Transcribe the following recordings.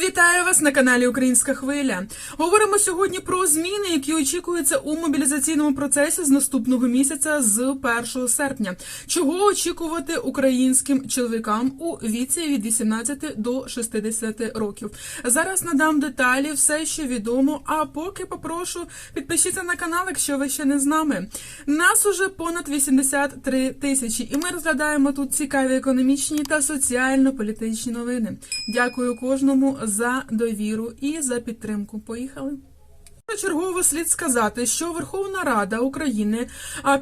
від Вітаю вас на каналі Українська Хвиля. Говоримо сьогодні про зміни, які очікуються у мобілізаційному процесі з наступного місяця, з 1 серпня. Чого очікувати українським чоловікам у віці від 18 до 60 років? Зараз надам деталі, все, що відомо. А поки попрошу підпишіться на канал, якщо ви ще не з нами. Нас уже понад 83 тисячі, і ми розглядаємо тут цікаві економічні та соціально-політичні новини. Дякую кожному за довіру і за підтримку. Поїхали. Чергово слід сказати, що Верховна Рада України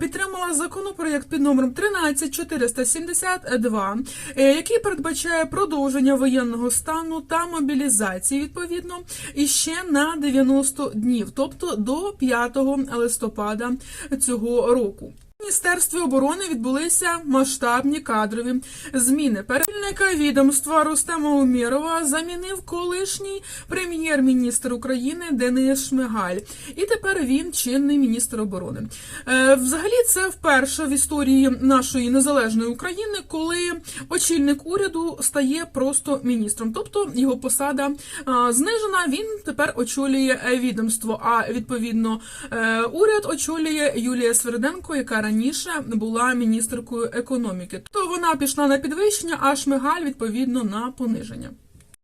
підтримала законопроєкт під номером 13472, е, який передбачає продовження воєнного стану та мобілізації відповідно іще на 90 днів, тобто до 5 листопада цього року. Міністерстві оборони відбулися масштабні кадрові зміни. Перевільника відомства Рустема Умєрова замінив колишній прем'єр-міністр України Денис Шмигаль, і тепер він чинний міністр оборони. Е, взагалі, це вперше в історії нашої незалежної України, коли очільник уряду стає просто міністром, тобто його посада а, знижена. Він тепер очолює е, відомство. А відповідно е, уряд очолює Юлія Сверденко, яка раніше була міністеркою економіки. То вона пішла на підвищення, а Шмигаль відповідно на пониження.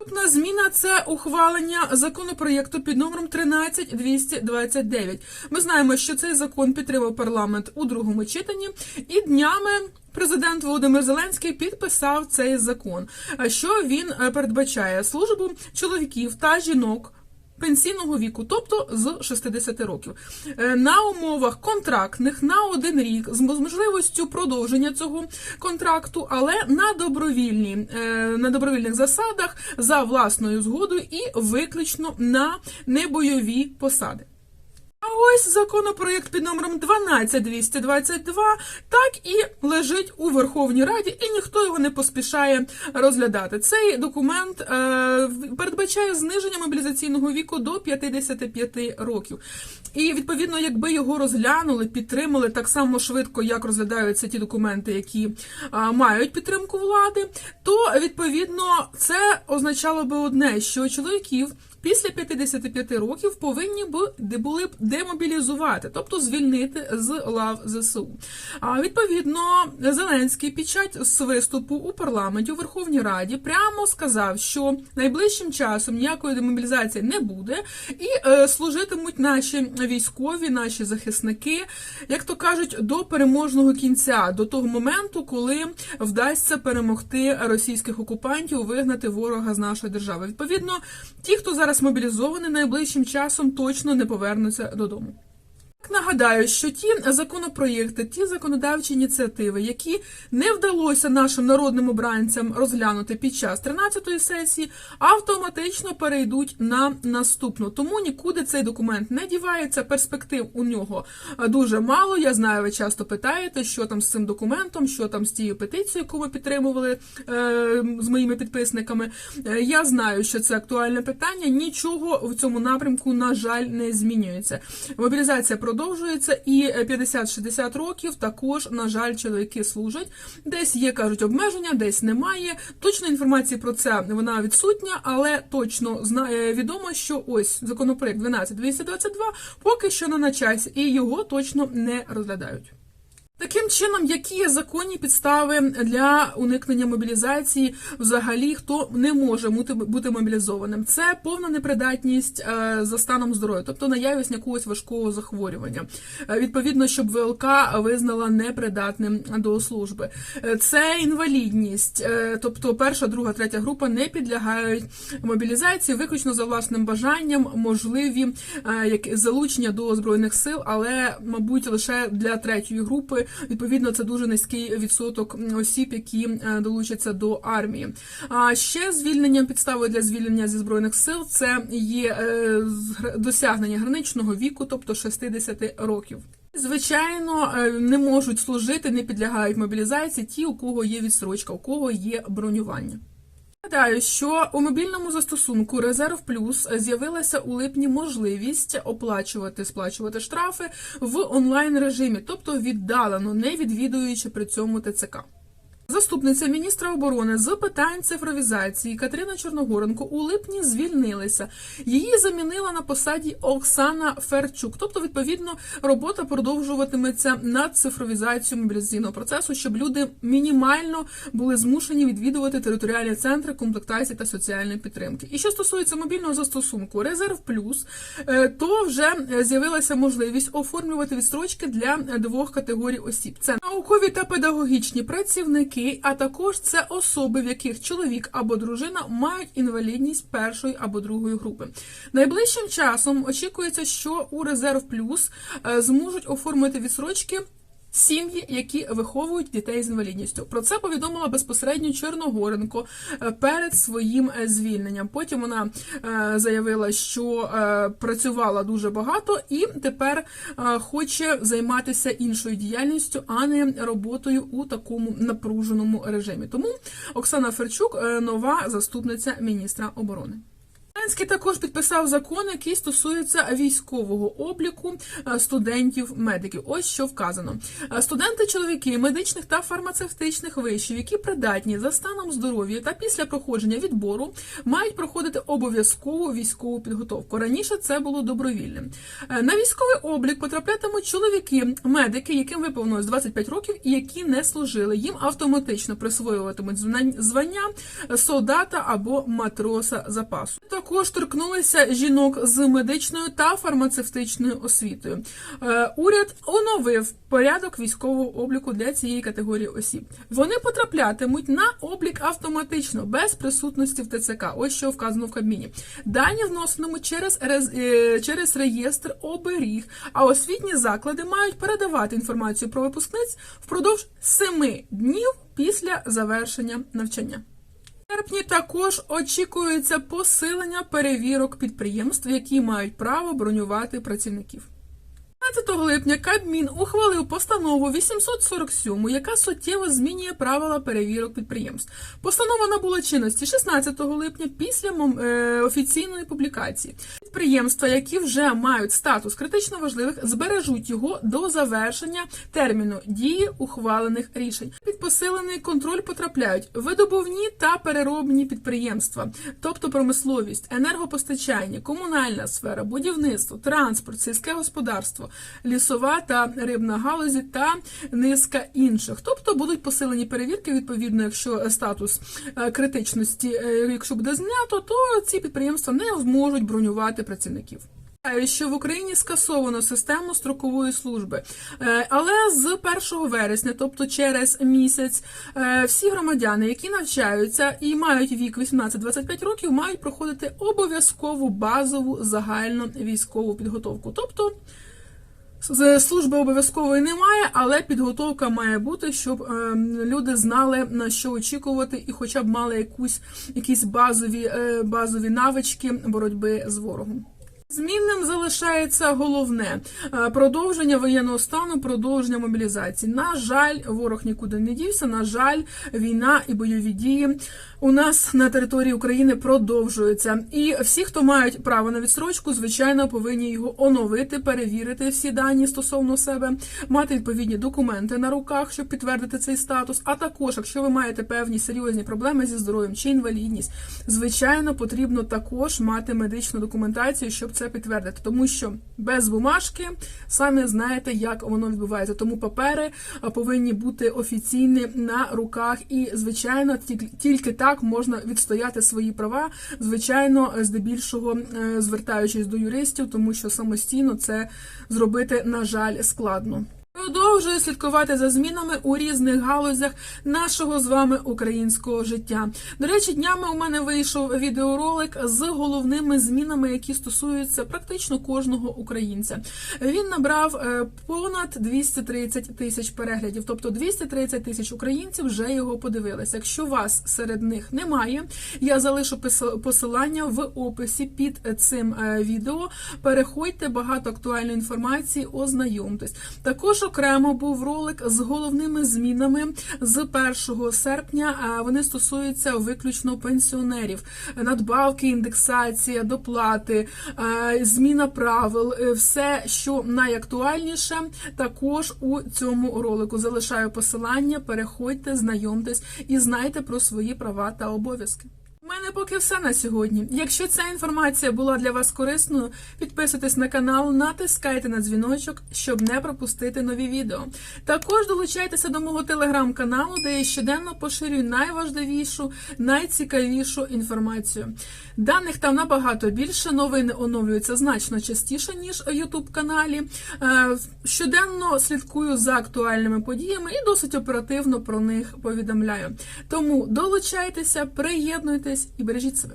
Наступна зміна це ухвалення законопроєкту під номером 13229. Ми знаємо, що цей закон підтримав парламент у другому читанні, і днями президент Володимир Зеленський підписав цей закон. Що він е, передбачає службу чоловіків та жінок. Пенсійного віку, тобто з 60 років, Е, на умовах контрактних на один рік з можливістю продовження цього контракту, але на добровільні е, на добровільних засадах за власною згодою і виключно на небойові посади. Ось законопроєкт під номером 12222 так і лежить у Верховній Раді, і ніхто його не поспішає розглядати. Цей документ е, передбачає зниження мобілізаційного віку до 55 років. І відповідно, якби його розглянули, підтримали так само швидко, як розглядаються ті документи, які а, мають підтримку влади, то відповідно це означало би одне, що чоловіків. Після 55 років повинні б були б демобілізувати, тобто звільнити з лав ЗСУ. А відповідно, Зеленський під час виступу у парламенті у Верховній Раді прямо сказав, що найближчим часом ніякої демобілізації не буде, і е, служитимуть наші військові, наші захисники, як то кажуть, до переможного кінця, до того моменту, коли вдасться перемогти російських окупантів, вигнати ворога з нашої держави. Відповідно, ті, хто зараз мобілізований, найближчим часом точно не повернуться додому. Нагадаю, що ті законопроєкти, ті законодавчі ініціативи, які не вдалося нашим народним обранцям розглянути під час 13-ї сесії, автоматично перейдуть на наступну. Тому нікуди цей документ не дівається. Перспектив у нього дуже мало. Я знаю, ви часто питаєте, що там з цим документом, що там з тією петицією, яку ми підтримували е, з моїми підписниками. Е, я знаю, що це актуальне питання. Нічого в цьому напрямку, на жаль, не змінюється. Мобілізація продовжується, і 50-60 років також, на жаль, чоловіки служать. Десь є, кажуть, обмеження, десь немає. Точної інформації про це вона відсутня, але точно знає відомо, що ось законопроект 12222 поки що не на часі, і його точно не розглядають. Таким чином, які є законні підстави для уникнення мобілізації, взагалі хто не може бути, мобілізованим, це повна непридатність е, за станом здоров'я, тобто наявність якогось важкого захворювання. Е, відповідно, щоб ВЛК визнала непридатним до служби. Е, це інвалідність, тобто перша, друга, третя група не підлягають мобілізації, виключно за власним бажанням, можливі як залучення до збройних сил, але мабуть лише для третьої групи. Відповідно, це дуже низький відсоток осіб, які е, долучаться до армії. А ще звільненням підставою для звільнення зі збройних сил це є е, досягнення граничного віку, тобто 60 років. Звичайно, е, не можуть служити, не підлягають мобілізації ті, у кого є відсрочка, у кого є бронювання. Нагадаю, що у мобільному застосунку Резерв Плюс з'явилася у липні можливість оплачувати сплачувати штрафи в онлайн режимі, тобто віддалено, не відвідуючи при цьому ТЦК. Заступниця міністра оборони з питань цифровізації Катерина Чорногоренко у липні звільнилася. Її замінила на посаді Оксана Ферчук. Тобто, відповідно, робота продовжуватиметься над цифровізацією мобілізаційного процесу, щоб люди мінімально були змушені відвідувати територіальні центри комплектації та соціальної підтримки. І що стосується мобільного застосунку Резерв Плюс, е, то вже е, з'явилася можливість оформлювати відстрочки для двох категорій осіб: це наукові та педагогічні працівники, а також це особи, в яких чоловік або дружина мають інвалідність першої або другої групи. Найближчим часом очікується, що у Резерв Плюс е, зможуть оформити відстрочки. Сім'ї, які виховують дітей з інвалідністю, про це повідомила безпосередньо Чорногоренко е, перед своїм е, звільненням. Потім вона е, заявила, що працювала дуже багато і тепер хоче займатися іншою діяльністю, а не роботою у такому напруженому режимі. Тому Оксана Ферчук нова заступниця міністра оборони. Зеленський також підписав закон, який стосується військового обліку е, студентів-медиків. Ось що вказано: Е, студенти-чоловіки медичних та фармацевтичних вишів, які придатні за станом здоров'я та після проходження відбору, мають проходити обов'язкову військову підготовку. Раніше це було добровільним. Е, На військовий облік потраплятимуть чоловіки, медики, яким виповнилось 25 років і які не служили. Їм автоматично присвоюватимуть звання солдата або матроса запасу. Також торкнулися жінок з медичною та фармацевтичною освітою. Е, Уряд оновив порядок військового обліку для цієї категорії осіб. Вони потраплятимуть на облік автоматично без присутності в ТЦК. Ось що вказано в Кабміні. Дані вноситимуть через рез- е, через реєстр оберіг, а освітні заклади мають передавати інформацію про випускниць впродовж семи днів після завершення навчання. Серпні також очікується посилення перевірок підприємств, які мають право бронювати працівників. 15 липня Кабмін ухвалив постанову 847, яка суттєво змінює правила перевірок підприємств. Постанова набула чинності 16 липня після е, офіційної публікації. Підприємства, які вже мають статус критично важливих, збережуть його до завершення терміну дії ухвалених рішень. Під посилений контроль потрапляють видобувні та переробні підприємства, тобто промисловість, енергопостачання, комунальна сфера, будівництво, транспорт, сільське господарство, лісова та рибна галузі та низка інших. Тобто будуть посилені перевірки, відповідно, якщо статус е, критичності, е, якщо буде знято, то ці підприємства не зможуть бронювати працівників. Що в Україні скасовано систему строкової служби, Е, але з 1 вересня, тобто через місяць, е, всі громадяни, які навчаються і мають вік 18-25 років, мають проходити обов'язкову базову загальну військову підготовку. Тобто служби обов'язкової немає, але підготовка має бути, щоб е, люди знали на що очікувати, і хоча б мали якусь якісь базові, е, базові навички боротьби з ворогом. Змінним залишається головне е, продовження воєнного стану, продовження мобілізації. На жаль, ворог нікуди не дівся. На жаль, війна і бойові дії у нас на території України продовжуються. І всі, хто мають право на відстрочку, звичайно, повинні його оновити, перевірити всі дані стосовно себе, мати відповідні документи на руках, щоб підтвердити цей статус. А також, якщо ви маєте певні серйозні проблеми зі здоров'ям чи інвалідність, звичайно, потрібно також мати медичну документацію, щоб це підтвердити, тому що без бумажки самі знаєте, як воно відбувається. Тому папери повинні бути офіційні на руках, і звичайно, тільки- тільки так можна відстояти свої права. Звичайно, здебільшого е, звертаючись до юристів, тому що самостійно це зробити на жаль складно. Продовжую слідкувати за змінами у різних галузях нашого з вами українського життя. До речі, днями у мене вийшов відеоролик з головними змінами, які стосуються практично кожного українця. Він набрав е, понад 230 тисяч переглядів, тобто 230 тисяч українців вже його подивилися. Якщо вас серед них немає, я залишу посилання в описі під цим е, відео. Переходьте багато актуальної інформації, ознайомтесь. Також окремо був ролик з головними змінами з 1 серпня. А вони стосуються виключно пенсіонерів, надбавки, індексація, доплати, е, зміна правил, е, все, що найактуальніше, також у цьому ролику. Залишаю посилання. Переходьте, знайомтесь і знайте про свої права та обов'язки. У мене поки все на сьогодні. Якщо ця інформація була для вас корисною, підписуйтесь на канал, натискайте на дзвіночок, щоб не пропустити нові відео. Також долучайтеся до мого телеграм-каналу, де я щоденно поширюю найважливішу, найцікавішу інформацію. Даних там набагато більше, новини оновлюються значно частіше, ніж у youtube каналі. Е, Щоденно слідкую за актуальними подіями і досить оперативно про них повідомляю. Тому долучайтеся, приєднуйтесь і бережіть себе.